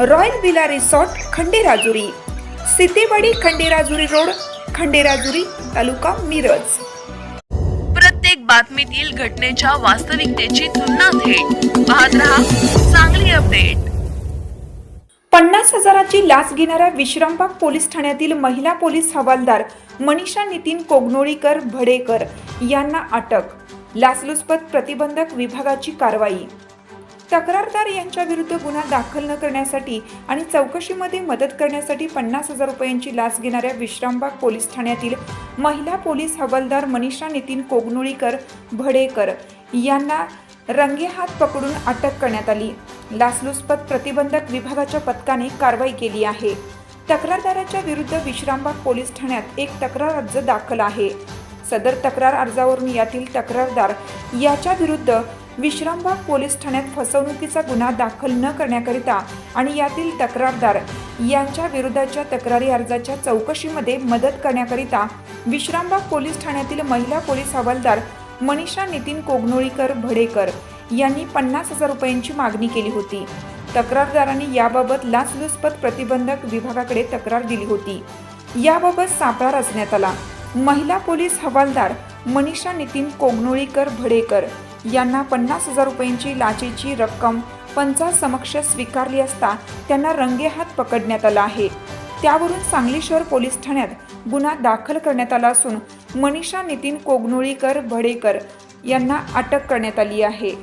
Royal villa resort Khanderajuri. Sitewadi Khanderajuri road Khanderajuri taluka Miraj. प्रत्येक बातमीतील घटनेच्या वास्तविकतेची तुलना थेट. पाहत रहा चांगली अपडेट. पन्नास हजाराची लाच घेणाऱ्या विश्रामबाग पोलीस ठाण्यातील महिला पोलीस हवालदार मनीषा नितीन कोगनोळीकर भडेकर यांना अटक. लाचलुचपत प्रतिबंधक विभागाची कारवाई. तक्रारदार यांच्या विरुद्ध गुन्हा दाखल न करण्यासाठी आणि चौकशीमध्ये मदत करण्यासाठी पन्नास हजार रुपयांची लाच घेणाऱ्या विश्रामबाग पोलीस ठाण्यातील महिला पोलीस हवालदार मनीषा नितीन कोगनुळीकर भडेकर यांना रंगेहात पकडून अटक करण्यात आली. लाचलुचपत प्रतिबंधक विभागाच्या पथकाने कारवाई केली आहे. तक्रारदाराच्या विरुद्ध विश्रामबाग पोलीस ठाण्यात एक तक्रार अर्ज दाखल आहे. सदर तक्रार अर्जावरून यातील तक्रारदार याच्या विरुद्ध विश्रामबाग पोलीस ठाण्यात फसवणुकीचा गुन्हा दाखल न करण्याकरिता आणि यातील तक्रारदार यांच्या विरोधाच्या तक्रारी अर्जाच्या चौकशीमध्ये मदत करण्याकरिता विश्रामबाग पोलीस ठाण्यातील महिला पोलीस हवालदार मनीषा नितीन कोगनोळीकर भडेकर यांनी पन्नास हजार रुपयांची मागणी केली होती. तक्रारदारांनी याबाबत लाचलुचपत प्रतिबंधक विभागाकडे तक्रार दिली होती. याबाबत सापळा रचण्यात आला. महिला पोलीस हवालदार मनीषा नितीन कोगनोळीकर भडेकर यांना पन्नास हजार रुपयांची लाचेची रक्कम पंचासमक्ष स्वीकारली असता त्यांना रंगेहात पकडण्यात आला आहे. त्यावरून सांगली शहर पोलीस ठाण्यात गुन्हा दाखल करण्यात आला असून मनीषा नितीन कोगनोळीकर भडेकर यांना अटक करण्यात आली आहे.